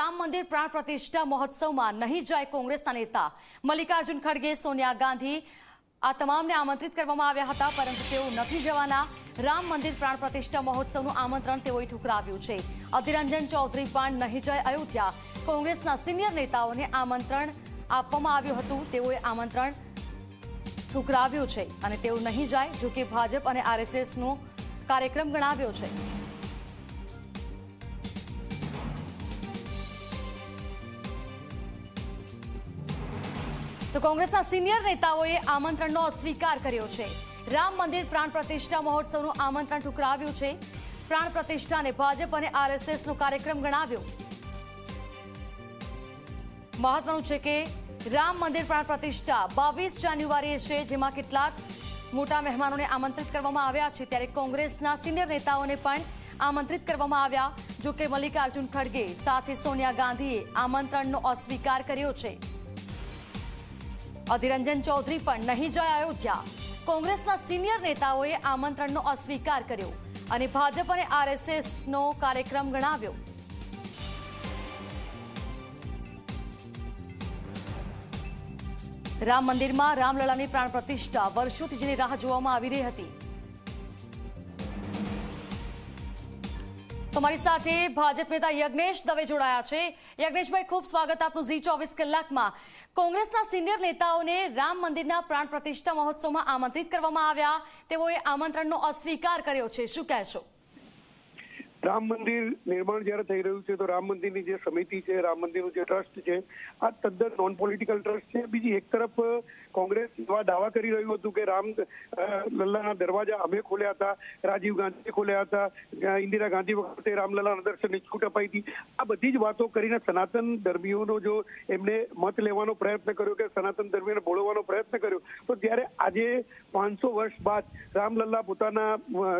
રામ મંદિર પ્રાણ પ્રતિષ્ઠા મહોત્સવમાં નહીં જાય કોંગ્રેસના નેતા. મલ્લિકાર્જુન ખડગે, સોનિયા ગાંધી આ તમામને આમંત્રિત કરવામાં આવ્યા હતા, પરંતુ તેઓ નથી જવાના. રામ મંદિર પ્રાણ પ્રતિષ્ઠા મહોત્સવનું આમંત્રણ તેઓએ ઠુકરાવ્યું છે. અધિરંજન ચૌધરી પણ નહીં જાય અયોધ્યા. કોંગ્રેસના સિનિયર નેતાઓને આમંત્રણ આપવામાં આવ્યું હતું. તેઓએ આમંત્રણ ઠુકરાવ્યું છે અને તેઓ નહીં જાય જો કે ભાજપ અને આરએસએસનો કાર્યક્રમ ગણાવ્યો છે. તો કોંગ્રેસના સિનિયર નેતાઓએ આમંત્રણનો અસ્વીકાર કર્યો છે. રામ મંદિર પ્રાણ પ્રતિષ્ઠા મહોત્સવનું આમંત્રણ ઠુકરાવ્યું છે. પ્રાણ પ્રતિષ્ઠાને ભાજપ અને આરએસએસનો કાર્યક્રમ ગણાવ્યો. મહત્વનું છે કે રામ મંદિર પ્રાણ પ્રતિષ્ઠા બાવીસ જાન્યુઆરીએ છે, જેમાં કેટલાક મોટા મહેમાનોને આમંત્રિત કરવામાં આવ્યા છે. ત્યારે કોંગ્રેસના સિનિયર નેતાઓને પણ આમંત્રિત કરવામાં આવ્યા જો કે મલ્લિકાર્જુન ખડગે સાથે સોનિયા ગાંધીએ આમંત્રણનો અસ્વીકાર કર્યો છે. અધિરંજન ચૌધરી પણ નહીં જાય અયોધ્યા. કોંગ્રેસના સિનિયર નેતાઓએ આમંત્રણનો અસ્વીકાર કર્યો અને ભાજપ અને આરએસએસનો કાર્યક્રમ ગણાવ્યો. રામ મંદિરમાં રામલલાની પ્રાણ પ્રતિષ્ઠા વર્ષોથી જેની રાહ જોવામાં આવી રહી હતી. તમારી સાથે ભાજપ નેતા યજ્ઞેશ દવે જોડાયા છે. યજ્ઞેશભાઈ, ખૂબ સ્વાગત આપનું ઝી ચોવીસ કલાકમાં. કોંગ્રેસના સિનિયર નેતાઓને રામ મંદિરના પ્રાણ પ્રતિષ્ઠા મહોત્સવમાં આમંત્રિત કરવામાં આવ્યા. તેઓએ આમંત્રણનો અસ્વીકાર કર્યો છે. શું કહેશો? રામ મંદિર નિર્માણ જ્યારે થઈ રહ્યું છે, તો રામ મંદિરની જે સમિતિ છે, રામ મંદિરનું જે ટ્રસ્ટ છે, આ તદ્દન નોન પોલિટિકલ ટ્રસ્ટ છે. બીજી એક તરફ કોંગ્રેસ એવા દાવા કરી રહ્યું હતું કે રામ લલ્લાના દરવાજા અમે ખોલ્યા હતા, રાજીવ ગાંધીએ ખોલ્યા હતા ઇન્દિરા ગાંધી વખતે રામલલ્લાના દર્શનની છૂટ અપાઈ હતી. આ બધી જ વાતો કરીને સનાતન ધર્મીઓનો જો એમને મત લેવાનો પ્રયત્ન કર્યો કે સનાતન ધર્મીઓને બોલવાનો પ્રયત્ન કર્યો, તો ત્યારે આજે પાંચસો વર્ષ બાદ રામલલ્લા પોતાના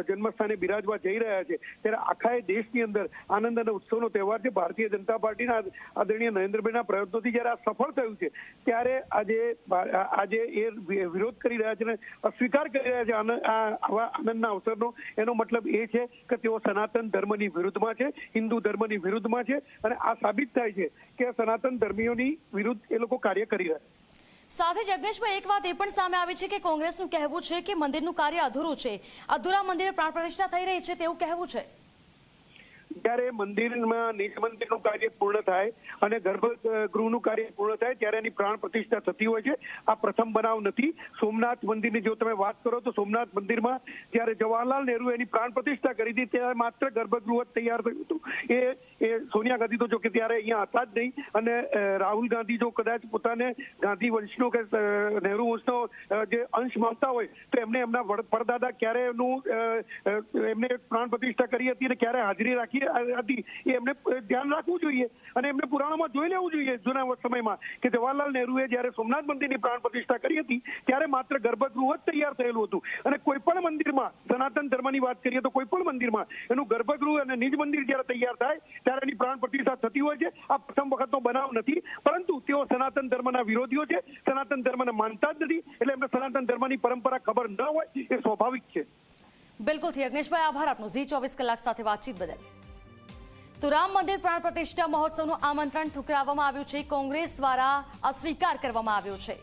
જન્મસ્થાને બિરાજવા જઈ રહ્યા છે. ત્યારે આખા એ દેશની અંદર આનંદ અને ઉત્સવનો તહેવાર છે. ભારતીય જનતા પાર્ટીના આદરણીય નરેન્દ્રભાઈના પ્રયત્નોથી જ્યારે આ સફળ થયું છે, ત્યારે આજે આજે એ વિરોધ કરી રહ્યા છે અને અસ્વીકાર કરી રહ્યા છે આવા આનંદના અવસરનો. એનો મતલબ એ છે કે તેઓ સનાતન ધર્મની વિરુદ્ધમાં છે, હિન્દુ ધર્મની વિરુદ્ધમાં છે અને આ સાબિત થાય છે કે સનાતન ધર્મીઓની વિરુદ્ધ એ લોકો કાર્ય કરી રહ્યા છે. સાથે જગનેશભાઈ એક વાત એ પણ સામે આવી છે કે કોંગ્રેસનું કહેવું છે કે મંદિરનું કાર્ય અધૂરું છે. અધૂરા મંદિરે પ્રાણ પ્રતિષ્ઠા થઈ રહી છે તેવું કહેવું છે. જ્યારે મંદિરમાં નિજ મંદિરનું કાર્ય પૂર્ણ થાય અને ગર્ભગૃહનું કાર્ય પૂર્ણ થાય, ત્યારે એની પ્રાણ પ્રતિષ્ઠા થતી હોય છે. આ પ્રથમ બનાવ નથી. સોમનાથ મંદિરની જો તમે વાત કરો તો સોમનાથ મંદિરમાં જ્યારે જવાહરલાલ નહેરુ એની પ્રાણ પ્રતિષ્ઠા કરી હતી, ત્યારે માત્ર ગર્ભગૃહ જ તૈયાર થયું હતું. એ એ સોનિયા ગાંધી તો જો કે ત્યારે અહીંયા હતા જ નહીં. અને રાહુલ ગાંધી જો કદાચ પોતાને ગાંધી વંશનો કે નહેરુ વંશનો જે અંશ માનતા હોય, તો એમને એમના પરદાદા ક્યારે એમનું એમને પ્રાણ પ્રતિષ્ઠા કરી હતી અને ક્યારે હાજરી રાખી હતી. એ એમને ધ્યાન રાખવું જોઈએ અને એમને પુરાણોમાં જોઈ લેવું જોઈએ જૂના સમયમાં કે જવાહરલાલ નહેરુએ જ્યારે સોમનાથ મંદિરની પ્રાણ પ્રતિષ્ઠા કરી હતી, ત્યારે માત્ર ગર્ભગૃહ જ તૈયાર થયેલું હતું. અને કોઈ પણ મંદિરમાં, સનાતન ધર્મની વાત કરીએ તો કોઈ પણ મંદિરમાં એનું ગર્ભગૃહ અને નિજ મંદિર જ્યારે તૈયાર થાય, ત્યારે એની પ્રાણ પ્રતિષ્ઠા થતી હોય છે. આ પ્રથમ વખતનો બનાવ નથી, પરંતુ તેઓ સનાતન ધર્મના વિરોધીઓ છે. સનાતન ધર્મને માનતા જ નથી, એટલે એમને સનાતન ધર્મની પરંપરા ખબર ન હોય, એ સ્વાભાવિક છે. બિલકુલથી અગ્નેશભાઈ આભાર આપનો. ઝી ચોવીસ કલાક સાથે વાતચીત બદલ. તો રામ મંદિર પ્રાણ પ્રતિષ્ઠા મહોત્સવનું આમંત્રણ ઠુકરાવવામાં આવ્યું છે. કોંગ્રેસ દ્વારા અસ્વીકાર કરવામાં આવ્યો છે.